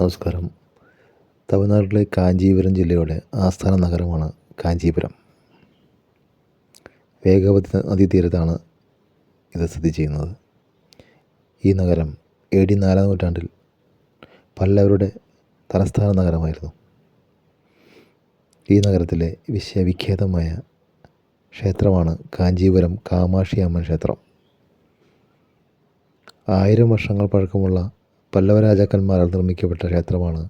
നമസ്കാരം. തമിഴ്നാട്ടിലെ കാഞ്ചീപുരം ജില്ലയുടെ ആസ്ഥാന നഗരമാണ് കാഞ്ചീപുരം. വേഗവതി നദീതീരത്താണ് ഇത് സ്ഥിതി ചെയ്യുന്നത്. ഈ നഗരം എ ഡി നാലാം നൂറ്റാണ്ടിൽ പല്ലവരുടെ തലസ്ഥാന നഗരമായിരുന്നു. ഈ നഗരത്തിലെ വിശ്വവിഖ്യാതമായ ക്ഷേത്രമാണ് കാഞ്ചീപുരം കാമാക്ഷി അമ്മൻ ക്ഷേത്രം. ആയിരം വർഷങ്ങൾ പഴക്കമുള്ള പല്ലവ രാജാക്കന്മാരാൽ നിർമ്മിക്കപ്പെട്ട ക്ഷേത്രമാണ്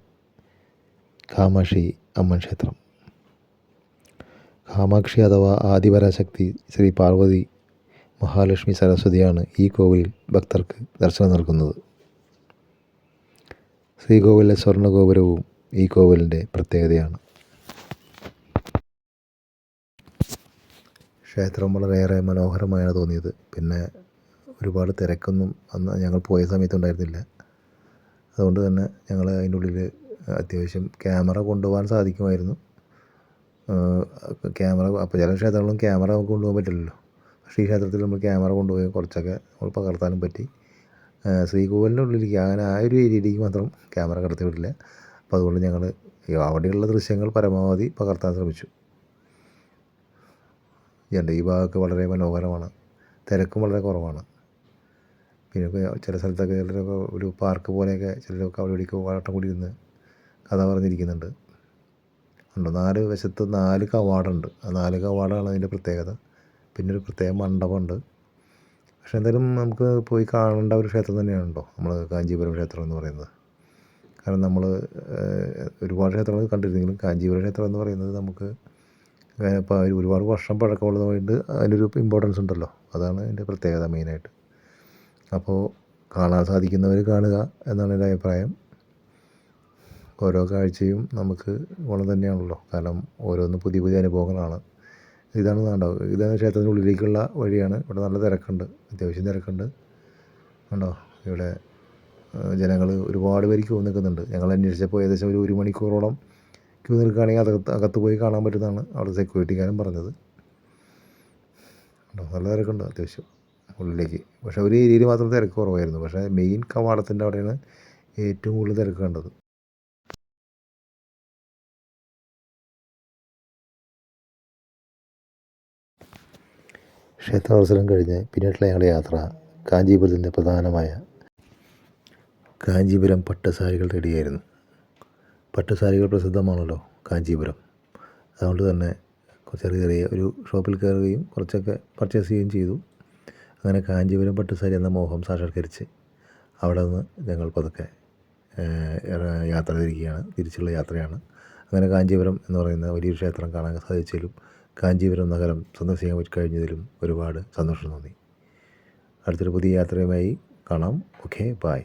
കാമാക്ഷി അമ്മൻ ക്ഷേത്രം. കാമാക്ഷി അഥവാ ആദിപരാശക്തി ശ്രീ പാർവതി മഹാലക്ഷ്മി സരസ്വതിയാണ് ഈ കോവിലിൽ ഭക്തർക്ക് ദർശനം നൽകുന്നത്. ശ്രീകോവിലിലെ സ്വർണ ഗോപുരവും ഈ കോവിലിന്റെ പ്രത്യേകതയാണ്. ക്ഷേത്രം വളരെയേറെ മനോഹരമായാണ് തോന്നിയത്. പിന്നെ ഒരുപാട് തിരക്കൊന്നും അന്ന് ഞങ്ങൾ പോയ സമയത്ത് ഉണ്ടായിരുന്നില്ല. അതുകൊണ്ട് തന്നെ ഞങ്ങൾ അതിന്റെ ഉള്ളിൽ അത്യാവശ്യം ക്യാമറ കൊണ്ടുപോകാൻ സാധിക്കുമായിരുന്നു. ക്യാമറ അപ്പോൾ ചില ക്ഷേത്രങ്ങളിലും ക്യാമറ നമുക്ക് കൊണ്ടുപോകാൻ പറ്റില്ലല്ലോ. പക്ഷേ ഈ ക്ഷേത്രത്തിൽ നമ്മൾ ക്യാമറ കൊണ്ടുപോയി കുറച്ചൊക്കെ നമ്മൾ പകർത്താനും പറ്റി. ശ്രീകോവിലിന്റെ ഉള്ളിലേക്ക് അങ്ങനെ ആ ഒരു ഏരിയയിലേക്ക് മാത്രം ക്യാമറ കടത്തി വിടില്ല. അപ്പോൾ അതുകൊണ്ട് ഞങ്ങൾ അവിടെയുള്ള ദൃശ്യങ്ങൾ പരമാവധി പകർത്താൻ ശ്രമിച്ചു. ഈ ഭാഗമൊക്കെ വളരെ മനോഹരമാണ്. തിരക്കും വളരെ കുറവാണ്. പിന്നെ ചില സ്ഥലത്തൊക്കെ ചിലരൊക്കെ ഒരു പാർക്ക് പോലെയൊക്കെ ചിലരൊക്കെ അവിടെ ഇവിടെയൊക്കെ വട്ടം കൂടി ഇരുന്ന് കഥ പറഞ്ഞിരിക്കുന്നുണ്ട്. ഉണ്ട്? നാല് വശത്ത് നാല് കവാടമുണ്ട്. ആ നാല് കവാടമാണ് അതിന്റെ പ്രത്യേകത. പിന്നെ ഒരു പ്രത്യേക മണ്ഡപമുണ്ട്. പക്ഷേ എന്തായാലും നമുക്ക് പോയി കാണേണ്ട ഒരു ക്ഷേത്രം തന്നെയാണ് നമ്മൾ കാഞ്ചീപുരം ക്ഷേത്രം എന്ന് പറയുന്നത്. കാരണം നമ്മൾ ഒരുപാട് ക്ഷേത്രങ്ങൾ കണ്ടിരുന്നെങ്കിലും കാഞ്ചീപുരം ക്ഷേത്രം എന്ന് പറയുന്നത് നമുക്ക് ഇപ്പോൾ ഒരുപാട് വർഷം പഴക്കമുള്ളതുകൊണ്ട് അതിനൊരു ഇമ്പോർട്ടൻസ് ഉണ്ടല്ലോ. അതാണ് അതിന്റെ പ്രത്യേകത മെയിനായിട്ട് അപ്പോൾ കാണാൻ സാധിക്കുന്നവർ കാണുക എന്നാണ് എന്റെ അഭിപ്രായം. ഓരോ കാഴ്ചയും നമുക്ക് ഗുണം തന്നെയാണല്ലോ. കാരണം ഓരോന്ന് പുതിയ പുതിയ അനുഭവങ്ങളാണ്. ഇതാണ് കണ്ടോ ഇതാണ് ക്ഷേത്രത്തിന്റെ ഉള്ളിലേക്കുള്ള വഴിയാണ്. ഇവിടെ നല്ല തിരക്കുണ്ട്. അത്യാവശ്യം തിരക്കുണ്ട്. കണ്ടോ ഇവിടെ ജനങ്ങൾ ഒരുപാട് പേര് ക്യൂ നിൽക്കുന്നുണ്ട്. ഞങ്ങൾ അന്വേഷിച്ചപ്പോൾ ഏകദേശം ഒരു ഒരു മണിക്കൂറോളം ക്യൂ നിൽക്കുകയാണെങ്കിൽ അകത്ത് അകത്ത് പോയി കാണാൻ പറ്റുന്നതാണ് അവിടെ സെക്യൂരിറ്റിക്കാരൻ പറഞ്ഞത്. കണ്ടോ നല്ല തിരക്കുണ്ട്. അത്യാവശ്യം. ഉള്ളിലേക്ക്. പക്ഷേ ഒരു ഏരിയയിൽ മാത്രം തിരക്ക് കുറവായിരുന്നു. പക്ഷേ മെയിൻ കവാടത്തിന്റെ അവിടെയാണ് ഏറ്റവും കൂടുതൽ തിരക്ക് കണ്ടത്. ക്ഷേത്രദർശനം കഴിഞ്ഞ് പിന്നീടുള്ള ഞങ്ങളുടെ യാത്ര കാഞ്ചീപുരത്തിന്റെ പ്രധാനമായ കാഞ്ചീപുരം പട്ടുസാരികൾ തേടിയായിരുന്നു പട്ടസാരികൾ പ്രസിദ്ധമാണല്ലോ കാഞ്ചീപുരം. അതുകൊണ്ട് തന്നെ ചെറിയ ചെറിയ ഒരു ഷോപ്പിൽ കയറുകയും കുറച്ചൊക്കെ പർച്ചേസ് ചെയ്യുകയും ചെയ്തു. അങ്ങനെ കാഞ്ചീപുരം പട്ടുസാരി എന്ന മോഹം സാക്ഷാത്കരിച്ച് അവിടെ നിന്ന് ഞങ്ങൾ പതുക്കെ യാത്ര തിരിക്കുകയാണ് തിരിച്ചുള്ള യാത്രയാണ്. അങ്ങനെ കാഞ്ചീപുരം എന്ന് പറയുന്ന വലിയൊരു ക്ഷേത്രം കാണാൻ സാധിച്ചതിലും കാഞ്ചീപുരം നഗരം സന്ദർശിക്കാൻ കഴിഞ്ഞതിലും ഒരുപാട് സന്തോഷം തോന്നി. അടുത്തൊരു പുതിയ യാത്രയുമായി കാണാം. Okay bye